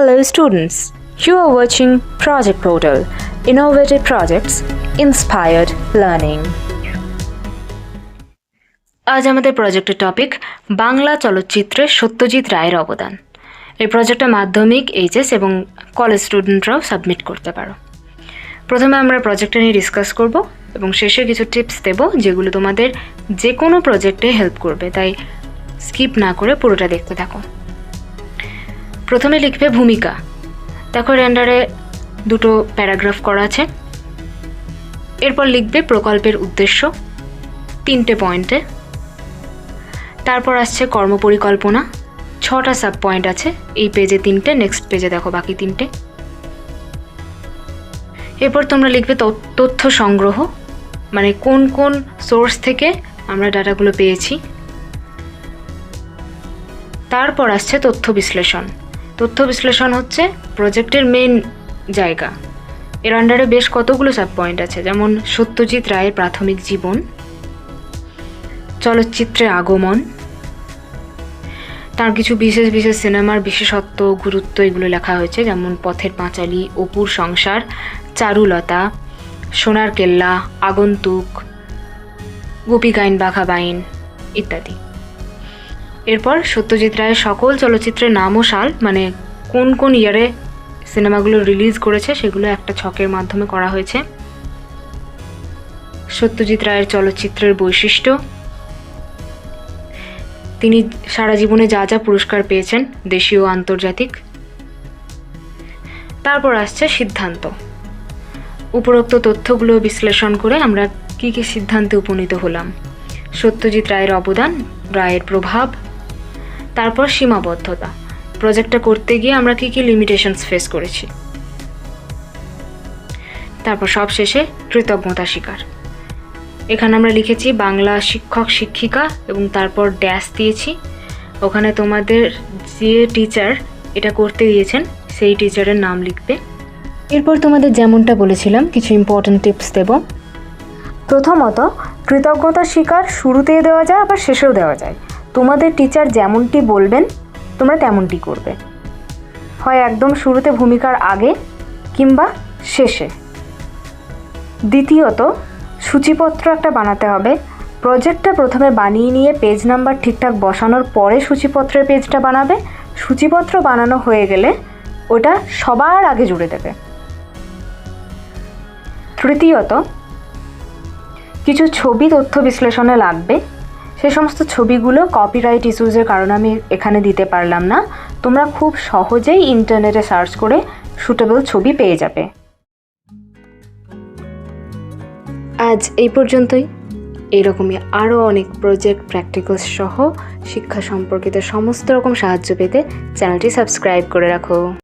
Hello students, you are watching Project Portal, Innovative Projects, Inspired Learning. আজ আমাদের প্রজেক্টের topic Bangla চলচ্চিত্রে সত্যজিৎ রায়ের অবদান। এই প্রজেক্টটা মাধ্যমিক এইচএস এবং কলেজ স্টুডেন্টরাও সাবমিট করতে পারো। প্রথমে আমরা প্রজেক্টটা নিয়ে ডিসকাস করব এবং শেষে কিছু টিপস দেব যেগুলো তোমাদের যে কোনো প্রজেক্টে হেল্প করবে। তাই স্কিপ না করে পুরোটা দেখতে থাকো। প্রথমে লিখবে ভূমিকা। দেখো রেন্ডারে দুটো প্যারাগ্রাফ করা আছে। এরপর লিখবে প্রকল্পের উদ্দেশ্য তিনটে পয়েন্টে। তারপর আসছে কর্মপরিকল্পনা। ছটা সাব পয়েন্ট আছে। এই পেজে তিনটে নেক্সট পেজে দেখো বাকি তিনটে। এরপর তোমরা লিখবে তথ্য- তথ্য সংগ্রহ। মানে কোন কোন সোর্স থেকে আমরা ডাটাগুলো পেয়েছি। তারপর আসছে তথ্য বিশ্লেষণ। তথ্য বিশ্লেষণ হচ্ছে প্রজেক্টের মেন জায়গা। এর আন্ডারে বেশ কতগুলো সাব পয়েন্ট আছে, যেমন সত্যজিৎ রায়ের প্রাথমিক জীবন, চলচ্চিত্রে আগমন, তার কিছু বিশেষ বিশেষ সিনেমার বিশেষত্ব, গুরুত্ব এগুলো লেখা হয়েছে, যেমন পথের পাঁচালী, অপুর সংসার, চারুলতা, সোনার কেল্লা, আগন্তুক গোপীগাইন বাঘাবাইন ইত্যাদি। এরপর সত্যজিৎ রায়ের সকল চলচ্চিত্রের নাম ও সাল মানে কোন কোন ইয়ারে সিনেমাগুলো রিলিজ করেছে সেগুলো একটা ছকের মাধ্যমে করা হয়েছে। সত্যজিৎ রায়ের চলচ্চিত্রের বৈশিষ্ট্য। তিনি সারা জীবনে যা যা পুরস্কার পেয়েছেন, দেশীয় আন্তর্জাতিক। তারপর আসছে সিদ্ধান্ত। উপরোক্ত তথ্যগুলো বিশ্লেষণ করে আমরা কী কী সিদ্ধান্তে উপনীত হলাম। সত্যজিৎ রায়ের অবদান, রায়ের প্রভাব তারপর সীমাবদ্ধতা। প্রজেক্টটা করতে গিয়ে আমরা কী কী লিমিটেশনস ফেস করেছি। তারপর সব শেষে কৃতজ্ঞতা স্বীকার। এখানে আমরা লিখেছি, বাংলা শিক্ষক শিক্ষিকা এবং তারপর ড্যাশ দিয়েছি। ওখানে তোমাদের যে টিচার এটা করতে দিয়েছেন, সেই টিচারের নাম লিখবে। এরপর তোমাদের যেমনটা বলেছিলাম, কিছু ইম্পর্ট্যান্ট টিপস দেব। প্রথমত, কৃতজ্ঞতা স্বীকার শুরুতেই দেওয়া যায়, আবার শেষেও দেওয়া যায়। তোমাদের টিচার যেমনটি বলবেন, তোমরা তেমনটি করবে। হয় একদম শুরুতে ভূমিকার আগে কিংবা শেষে। দ্বিতীয়ত, সূচিপত্র একটা বানাতে হবে। প্রজেক্টটা প্রথমে বানিয়ে নিয়ে পেজ নাম্বার ঠিকঠাক বসানোর পরে সূচিপত্রের পেজটা বানাবে। সূচিপত্র বানানো হয়ে গেলে ওটা সবার আগে জুড়ে দেবে। তৃতীয়ত, কিছু ছবি তথ্য বিশ্লেষণে লাগবে। সে সমস্ত ছবিগুলো কপিরাইট ইস্যুজের কারণে আমি এখানে দিতে পারলাম না। তোমরা খুব সহজেই ইন্টারনেটে সার্চ করে সুটেবল ছবি পেয়ে যাবে। আজ এই পর্যন্তই। এইরকমই আরও অনেক প্রজেক্ট প্র্যাকটিক্যালস সহ শিক্ষা সম্পর্কিত সমস্ত রকম সাহায্য পেতে চ্যানেলটি সাবস্ক্রাইব করে রাখো।